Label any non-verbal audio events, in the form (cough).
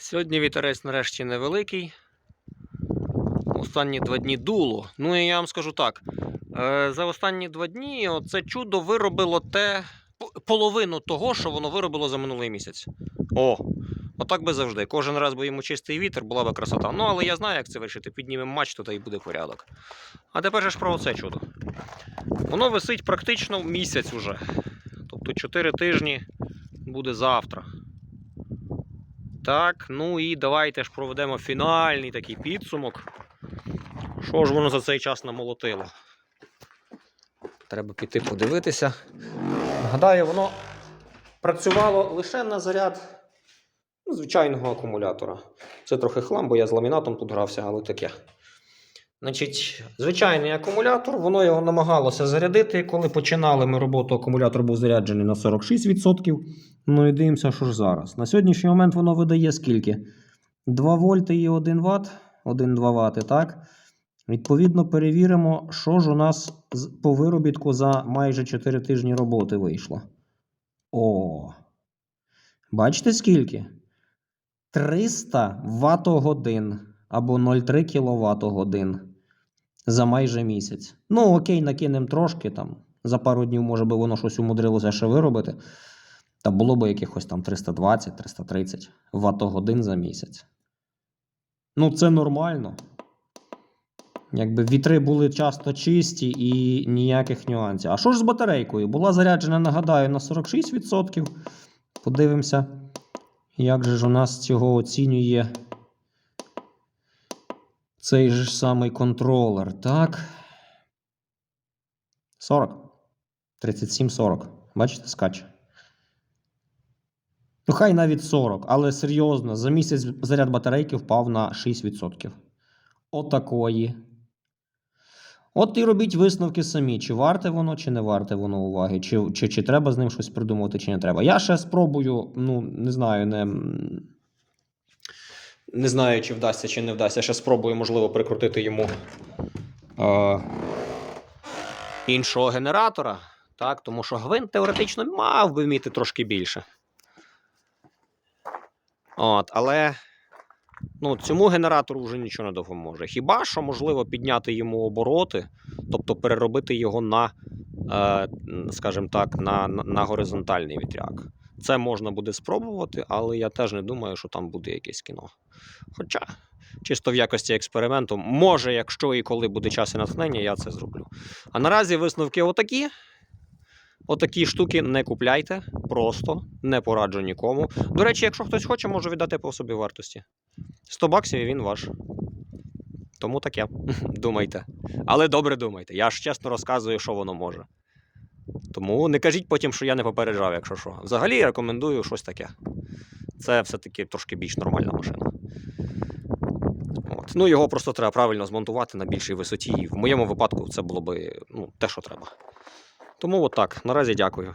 Сьогодні вітерець нарешті невеликий. Останні два дні дуло. Ну і я вам скажу так: е, за останні два дні це чудо виробило те половину того, що воно виробило за минулий місяць. О! Отак би завжди. Кожен раз би йому чистий вітер, була би красота. Ну, але я знаю, як це вирішити. Піднімемо мачту та й буде порядок. А тепер ж про оце чудо. Воно висить практично місяць уже. Тобто 4 тижні буде завтра. Так, ну і давайте ж проведемо фінальний такий підсумок. Що ж воно за цей час намолотило? Треба піти подивитися. Нагадаю, воно працювало лише на заряд ну, звичайного акумулятора. Це трохи хлам, бо я з ламінатом тут грався, але таке. Значить, звичайний акумулятор, воно його намагалося зарядити. Коли починали ми роботу, акумулятор був заряджений на 46%. Ну і дивимося, що ж зараз. На сьогоднішній момент воно видає скільки? 2 вольти і 1 Вт, 1-2 Вт, так? Відповідно, перевіримо, що ж у нас по виробітку за майже 4 тижні роботи вийшло. О! Бачите скільки? 300 Вт годин або 0,3 кВт годин за майже місяць. Ну, окей, накинемо трошки там. За пару днів, може би, воно щось умудрилося ще виробити. Та було б якихось там 320-330 Вт-годин за місяць. Ну, це нормально. Якби вітри були часто чисті і ніяких нюансів. А що ж з батарейкою? Була заряджена, нагадаю, на 46%. Подивимося, як же ж у нас цього оцінює цей же ж самий контролер. Так. 40. 37-40. Бачите, скаче. Ну, хай навіть 40, але серйозно, за місяць заряд батарейки впав на 6%. Отакої. От і робіть висновки самі, чи варте воно, чи не варте воно уваги, чи, чи, чи треба з ним щось придумати, чи не треба. Я ще спробую, ну, не знаю, не, не знаю, чи вдасться, чи не вдасться. Ще спробую, можливо, прикрутити йому е, іншого генератора. Так, тому що гвинт теоретично мав би вміти трошки більше. От, але ну, цьому генератору вже нічого не допоможе. Хіба що можливо підняти йому обороти, тобто переробити його на, е, скажімо так, на, на, на горизонтальний вітряк. Це можна буде спробувати, але я теж не думаю, що там буде якесь кіно. Хоча, чисто в якості експерименту, може, якщо і коли буде час і натхнення, я це зроблю. А наразі висновки отакі. Отакі штуки не купляйте, просто не пораджу нікому. До речі, якщо хтось хоче, можу віддати по собі вартості. 100 баксів і він ваш. Тому таке. (laughs) Думайте. Але добре думайте. Я ж чесно розказую, що воно може. Тому не кажіть потім, що я не попереджав, якщо що. Взагалі рекомендую щось таке. Це все-таки трошки більш нормальна машина. От. Ну, його просто треба правильно змонтувати на більшій висоті. І в моєму випадку це було би ну, те, що треба. Тому от так. Наразі дякую.